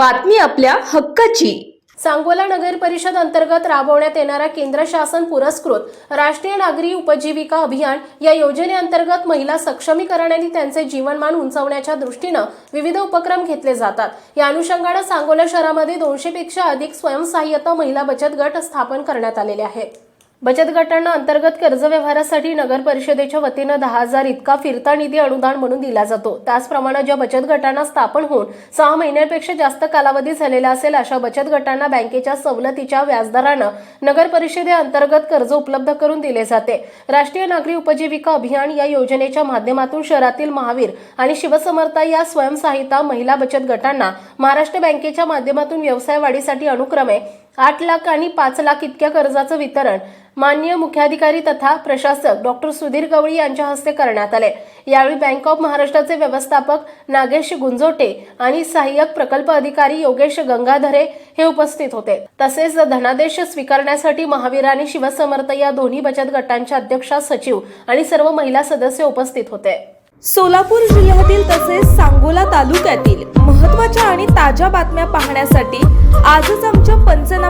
बातमी आपल्या हक्काची. सांगोला नगर परिषद अंतर्गत राबवण्यात येणाऱ्या केंद्र शासन पुरस्कृत राष्ट्रीय नागरी उपजीविका अभियान या योजनेअंतर्गत महिला सक्षमीकरण आणि त्यांचे जीवनमान उंचावण्याच्या दृष्टीनं विविध उपक्रम घेतले जातात. या अनुषंगानं सांगोला शहरामध्ये दोनशे पेक्षा अधिक स्वयंसहाय्यता महिला बचत गट स्थापन करण्यात आलेले आहेत. बचत गटांना अंतर्गत कर्ज व्यवहारासाठी नगर परिषदेच्या वतीनं दहा हजार इतका फिरता निधी अनुदान म्हणून दिला जातो. त्याचप्रमाणे ज्या बचत गटांना स्थापन होऊन सहा महिन्यांपेक्षा जास्त कालावधी झालेला असेल अशा बचत गटांना बँकेच्या सवलतीच्या व्याजदरानं नगर परिषदेअंतर्गत कर्ज उपलब्ध करून दिले जाते. राष्ट्रीय नागरी उपजीविका अभियान या योजनेच्या माध्यमातून शहरातील महावीर आणि शिवसमर्था या स्वयंसहायता महिला बचत गटांना महाराष्ट्र बँकेच्या माध्यमातून व्यवसाय वाढीसाठी अनुक्रमे आठ लाख आणि पाच लाख इतक्या कर्जाचं वितरण माननीय मुख्याधिकारी तथा प्रशासक डॉक्टर सुधीर गवळी यांच्या हस्ते करण्यात आले यावेळी बँक ऑफ महाराष्ट्राचे व्यवस्थापक नागेश गुंजोटे आणि सहाय्यक प्रकल्प अधिकारी योगेश गंगाधरे हे उपस्थित होते. तसेच धनादेश स्वीकारण्यासाठी महावीर आणि शिवसमर्थ या दोन्ही बचत गटांच्या अध्यक्षा सचिव आणि सर्व महिला सदस्य उपस्थित होते. सोलापूर जिल्ह्यातील तसेच सांगोला तालुक्यातील महत्त्वाच्या आणि ताज्या बातम्या पाहण्यासाठी आजच आमच्या पंचनामा